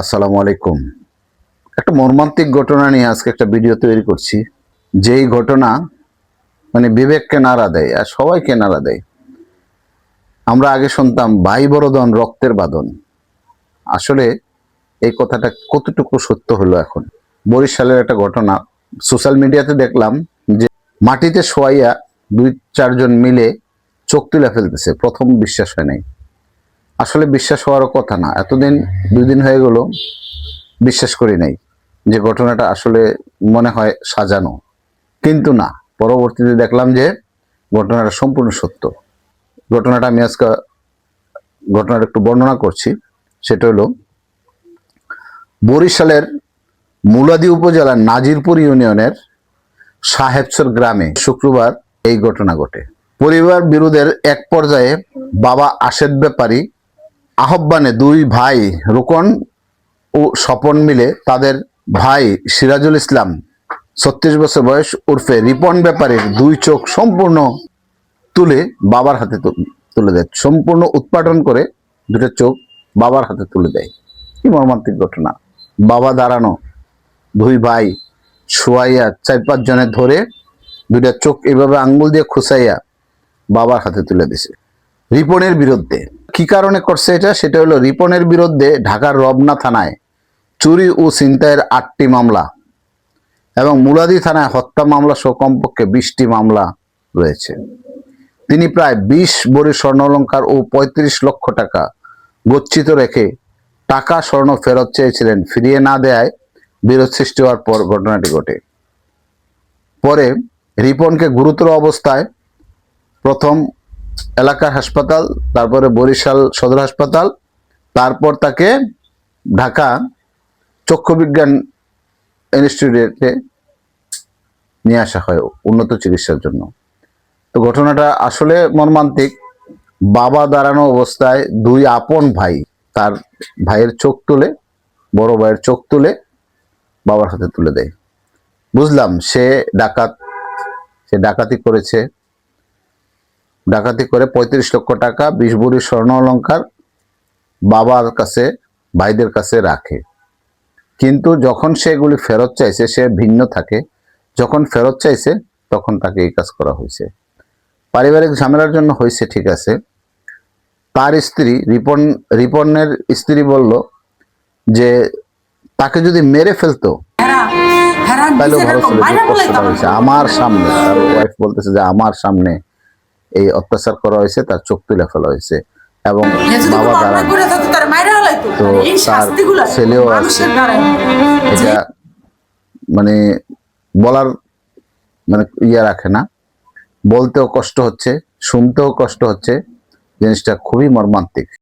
আসসালামু আলাইকুম। একটা মর্মান্তিক ঘটনা নিয়ে আজকে একটা ভিডিও তৈরি করছি। যেই ঘটনা মানে বিবেককে নাড়া দেয় আর সবাইকে নাড়া দেয়। আমরা আগে শুনতাম, ভাই বড়দন রক্তের বাদন আসলে এই কথাটা কতটুকু সত্য হলো এখন? বরিশালের একটা ঘটনা, সোশ্যাল মিডিয়াতে দেখলাম যে মাটিতে শোয়াইয়া দুই চারজন মিলে চোখ তুলে ফেলতেছে, প্রথম বিশ্বাস হয় নাই। আসলে বিশ্বাস হওয়ারও কথা না। এতদিন দুই দিন হয়ে গেল, বিশ্বাস করি নাই। যে ঘটনাটা আসলে মনে হয় সাজানো। কিন্তু না, পরবর্তীতে দেখলাম যে ঘটনাটা সম্পূর্ণ সত্য। ঘটনাটা আমি আজকে ঘটনাটা একটু বর্ণনা করছি। সেটা হলো, বরিশালের মুলাদি উপজেলার নাজিরপুর ইউনিয়নের সাহেবসর গ্রামে শুক্রবার এই ঘটনা ঘটে। পরিবার বিরোধের এক পর্যায়ে বাবা আশেদ ব্যাপারী আহ্বানে দুই ভাই রোকন ও স্বপন মিলে তাদের ভাই সিরাজুল ইসলাম, ছত্রিশ বছর বয়স উর্ফে রিপন ব্যাপারীর দুই চোখ সম্পূর্ণ তুলে বাবার হাতে তুলে দেয়। সম্পূর্ণ উৎপাদন করে দুটো চোখ বাবার হাতে তুলে দেয়। কি মর্মান্তিক ঘটনা। বাবা দাঁড়ানো, দুই ভাই শোয়াইয়া চার পাঁচ জনে ধরে দুইটা চোখ এভাবে আঙ্গুল দিয়ে খুসাইয়া বাবার হাতে তুলে দিছে। রিপনের বিরুদ্ধে কি কারণে করছে এটা? সেটা হলো রিপনের বিরুদ্ধে ঢাকার রবনা থানায় চুরি ও ছিনতাইয়ের আটটি মামলা এবং মুলাদি থানায় হত্যা মামলা সহ কমপক্ষে বিশটি মামলা রয়েছে। তিনি প্রায় বিশ বড়ি স্বর্ণালঙ্কার ও পঁয়ত্রিশ লক্ষ টাকা গচ্ছিত রেখে টাকা, স্বর্ণ ফেরত চেয়েছিলেন। ফিরিয়ে না দেয়ায় বিরোধ সৃষ্টি হওয়ার পর ঘটনাটি ঘটে। পরে রিপনকে গুরুতর অবস্থায় প্রথম এলাকার হাসপাতাল, তারপরে বরিশাল সদর হাসপাতাল, তারপর তাকে ঢাকা চক্ষু বিজ্ঞান ইনস্টিটিউটে নিয়ে আসা হয় উন্নত চিকিৎসার জন্য। তো ঘটনাটা আসলে মর্মান্তিক। বাবা দাঁড়ানো অবস্থায় দুই আপন ভাই, তার ভাইয়ের চোখ তুলে, বড় ভাইয়ের চোখ তুলে বাবার হাতে তুলে দেয়। বুঝলাম, সে ডাকাত, সে ডাকাতি করেছে ডাকাতি করে পঁয়ত্রিশ লক্ষ টাকা বিশ ভরি স্বর্ণ অলঙ্কার বাবার কাছে ভাইদের কাছে রাখে। কিন্তু যখন সে এগুলি ফেরত চাইছে সে ভিন্ন থাকে। যখন ফেরত চাইছে তখন তাকে এই কাজ করা হয়েছে। পারিবারিক ঝামেলার জন্য হয়েছে ঠিক আছে। তার স্ত্রী রিপন রিপনের স্ত্রী বলল যে তাকে যদি মেরে ফেলতো তাহলেও ভালো ছিল আমার সামনে। তার ওয়াইফ বলতেছে যে আমার সামনে এই অত্যাচার করা হয়েছে তার চোখ তুলে ফেলা হয়েছে। এবং বাবা দাঁড়ান তো তার ছেলেও আছে। এটা মানে বলার মানে ইয়ে রাখে না। বলতেও কষ্ট হচ্ছে শুনতেও কষ্ট হচ্ছে। জিনিসটা খুবই মর্মান্তিক।